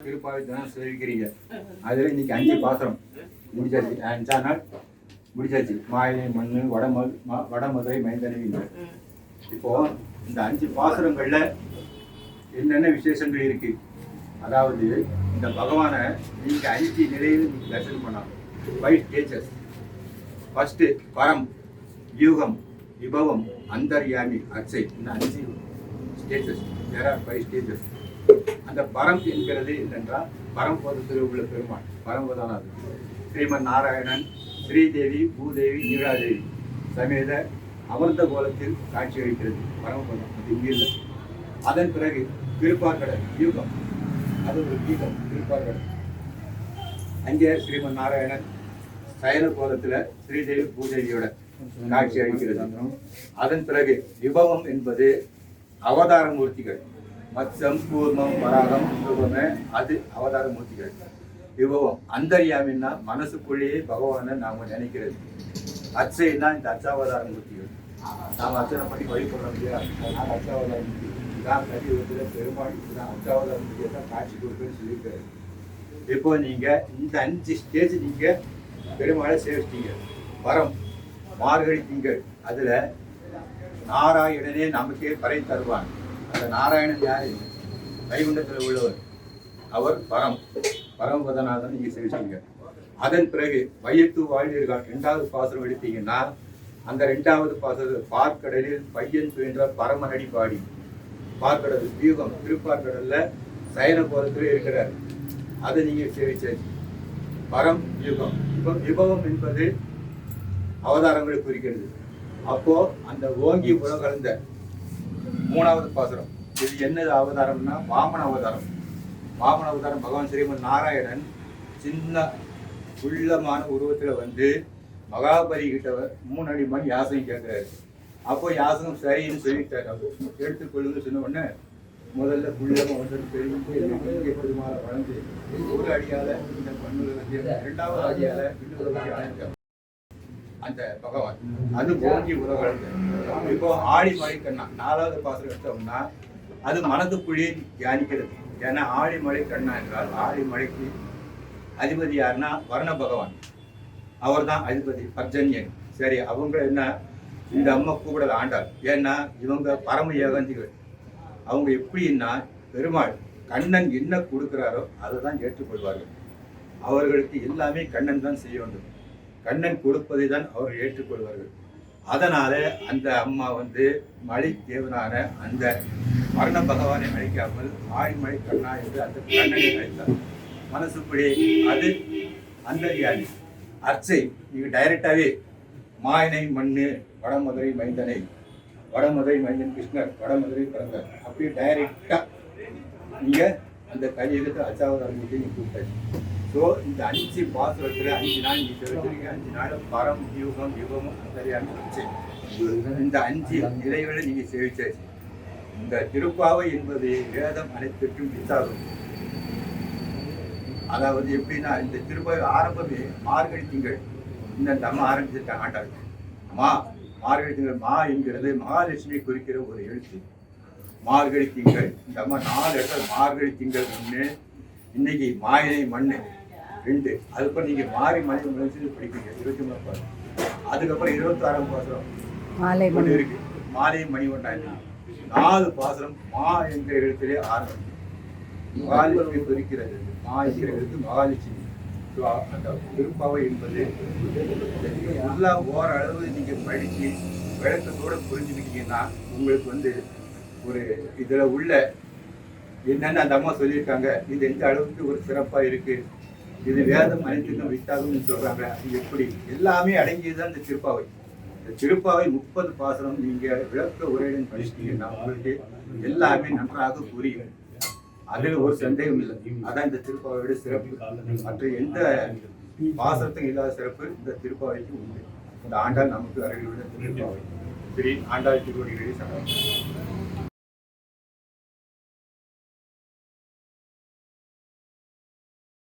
திருப்பாவை தினம் அதில் இன்னைக்கு அஞ்சு பாத்திரம் முடிச்சாச்சு அஞ்சா நாள் முடிச்சாச்சு மாயை மண்ணு வடமது வடமதுரை மைந்தனவிங்க இப்போ இந்த அஞ்சு பாசுரங்கள்ல என்னென்ன விசேஷங்கள் இருக்கு அதாவது இந்த பகவானை நீங்க அஞ்சு நிலையில் நீங்க தரிசனம் பண்ணலாம் ஃபைவ் ஸ்டேஜஸ் ஃபஸ்ட்டு பரம் யூகம் விபவம் அந்தர்யாமி அச்சை. இந்த அஞ்சு stages there are five stages அந்த பரம் என்கிறது என்னென்றால் பரம்பதத்தில் உள்ள பெருமாள். பரம்பதானது ஸ்ரீமன் நாராயணன் ஸ்ரீதேவி பூதேவி நீராதேவி சமேத அமர்ந்த கோலத்தில் காட்சி அளிக்கிறது. பரமபதம் அது இங்கே இல்லை. அதன் பிறகு திருப்பார்கடல் யூகம் அது ஒரு கீதம் திருப்பார்கடல். அங்கே ஸ்ரீமன் நாராயணன் சயன கோலத்தில் ஸ்ரீதேவி பூதேவியோட காட்சி அளிக்கிறது. அதன் பிறகு விபவம் என்பது அவதார மூர்த்திகள். மத்சம் கூர்மம் வராகம் சுபமே அது அவதார மூர்த்திகள். விபவம் அந்தரியாமின்னா மனசுக்குள்ளேயே பகவானை நாம் நினைக்கிறது. அச்சைன்னா இந்த அச்சாவதார மூர்த்திகள். நாம் அர்ச்சனை பண்ணி வழிபடுறோம் இல்லையா? அதனால் அச்சாவதார மூர்த்தி இதான் கலியுகத்தில் பெருமாள் இதுதான் அச்சாவதார மூர்த்தியை தான் காட்சி கொடுக்குன்னு சொல்லியிருக்காரு. இப்போ நீங்கள் இந்த அஞ்சு ஸ்டேஜ் நீங்கள் பெருமாளை சேவிச்சிட்டீங்க. வரம் மார்கழி திங்கள். அதில் நாராயணனே நமக்கே பறை தருவான். அந்த நாராயணன் யாரு? வைகுண்டத்தில் உள்ளவர். அவர் பரம் பரமபதநாதன் நீங்கள் சேவிச்சிங்க அதன் பிறகு வையத்து வாழ்வீர்கள் ரெண்டாவது பாசனம் எடுத்தீங்கன்னா அந்த ரெண்டாவது பாசுரம் பார்க்கடலில் பையன் துயின்ற பரமநடி பாடி. பார்க்கடல் வியூகம் திருப்பார்க்கடலில் சயன கோலத்தில் இருக்கிறார். அதை நீங்கள் சேவிச்சாச்சு. பரம் யுகம். இப்போ விபவம் என்பது அவதாரங்களை குறிக்கிறது. அப்போ அந்த ஓங்கி உலகலந்த மூணாவது பாசுரம். இது என்னது அவதாரம்னா வாமன அவதாரம். வாமன அவதாரம் பகவான் ஸ்ரீமன் நாராயணன் சின்ன உள்ளமான உருவத்தில் வந்து மகாபலி கிட்ட மூணு அடி மணி யாசகம் கேட்குறாரு. அப்போ யாசகம் சரின்னு சொல்லிட்டாரு அவர். எடுத்துக்கொள்ளுங்க சொன்ன உடனே முதல்ல குள்ளமா வந்து இங்கே பெருமாளை வளர்ந்து ஒரு அடியால இந்த மண்ணுல இரண்டாவது அடியால அந்த பகவான். அது போங்கி உலகளந்த இப்போ ஆடி மழை கண்ணா நாலாவது பாத்திரம் எடுத்தோம்னா அது மனதுக்குள்ளே தியானிக்கிறது. ஏன்னா ஆடி மழை கண்ணா என்றால் ஆடி மழைக்கு அதிபதி யாருன்னா வர்ண பகவான். அவர் தான் அதிபதி பர்ஜன்யன். சரி அவங்க என்ன இந்த அம்மா கூப்பிடல ஆண்டாள். ஏன்னா இவங்க பரம ஏகாந்திகள். அவங்க எப்படின்னா பெருமாள் கண்ணன் என்ன கொடுக்குறாரோ அதை தான் ஏற்றுக்கொள்வார்கள். அவர்களுக்கு எல்லாமே கண்ணன் தான் செய்ய வேண்டும். கண்ணன் கொடுப்பதை தான் அவர் ஏற்றுக்கொள்வார்கள். அதனால அந்த அம்மா வந்து மழை தேவனான அந்த மரண பகவானை அழைக்காமல் ஆழிமழை கண்ணா என்று அந்த கண்ணனை அழைத்தார். மனசுப்படி அது அந்தரியாணி அர்ச்சை நீங்கள் டைரக்டாகவே மாயனை மண்ணு வடமதுரை மைந்தனை வடமதுரை மஞ்சன் கிருஷ்ணர் வடமதுரை பிறந்தார். அப்படியே டைரெக்டாக நீங்க அந்த கலியுகத்தை அச்சாவதாரம் நீ கூப்பிட்டாச்சு. ஸோ இந்த அஞ்சு பாசுரத்தில் அஞ்சு நாள் நீங்க தெரிஞ்சிருக்கீங்க அஞ்சு நாள் பரம் யூகம் யுகமும் சரியான இந்த அஞ்சு நிலைகளை நீங்க சேவிச்சாச்சு. இந்த திருப்பாவை என்பது வேதம் அனைத்திற்கும் விசாரம் அதாவது எப்படின்னா இந்த திருப்பாவை ஆரம்பமே மார்கழி திங்கள் இந்த நம்ம ஆரம்பிச்சிருக்காங்க ஆண்டாள். மா மார்கழி திங்கள் மா என்கிறது மகாலட்சுமி குறிக்கிற ஒரு எழுத்து. மார்கழி திங்கள் இந்த அம்மா நாலு இடத்துல மார்கழி திங்கள் ஒன்று இன்னைக்கு மாயினை மண்ணு ரெண்டு. அதுக்கப்புறம் நீங்க மாறி மணி முடிச்சு படிப்பீங்க இருபத்தி மூணு பாசம் அதுக்கப்புறம் இருபத்தி ஆறாம் பாசம் மாலை ஒன்று இருக்கு. மாலை மணி ஒன்றாயிரத்தி நாலு பாசனம் மா என்ற எழுத்திலே ஆரம்பம். மகாலட்சுமி குறிக்கிறது. மா என்கிற எழுத்து மகாலட்சுமி. திருப்பாவை என்பது நல்லா ஓரளவு நீங்கள் படித்து விளக்கத்தோட புரிஞ்சுக்கிட்டீங்கன்னா உங்களுக்கு வந்து ஒரு இதில் உள்ள என்னென்ன அந்த அம்மா சொல்லியிருக்காங்க இது எந்த அளவுக்கு ஒரு சிறப்பாக இருக்குது இது வேதம் அனைத்துக்கும் வித்தாகும்னு சொல்கிறாங்க அது எப்படி? எல்லாமே அடங்கியது தான் இந்த திருப்பாவை. இந்த திருப்பாவை முப்பது பாசனம் நீங்கள் விளக்க உரையுடன் படிச்சிட்டீங்கன்னா உங்களுக்கு எல்லாமே நன்றாக புரியும். அதில் ஒரு சந்தேகம் இல்லை. அதான் இந்த திருப்பாவையோட சிறப்பு. மற்ற எந்த பாசனத்துக்கும் இல்லாத சிறப்பு இந்த திருப்பாவைக்கு உண்டு. இந்த ஆண்டாள் நமக்கு அருகில் உள்ள திருப்பாவை. திரு ஆண்டாள் திருவடிகளை சரணம்.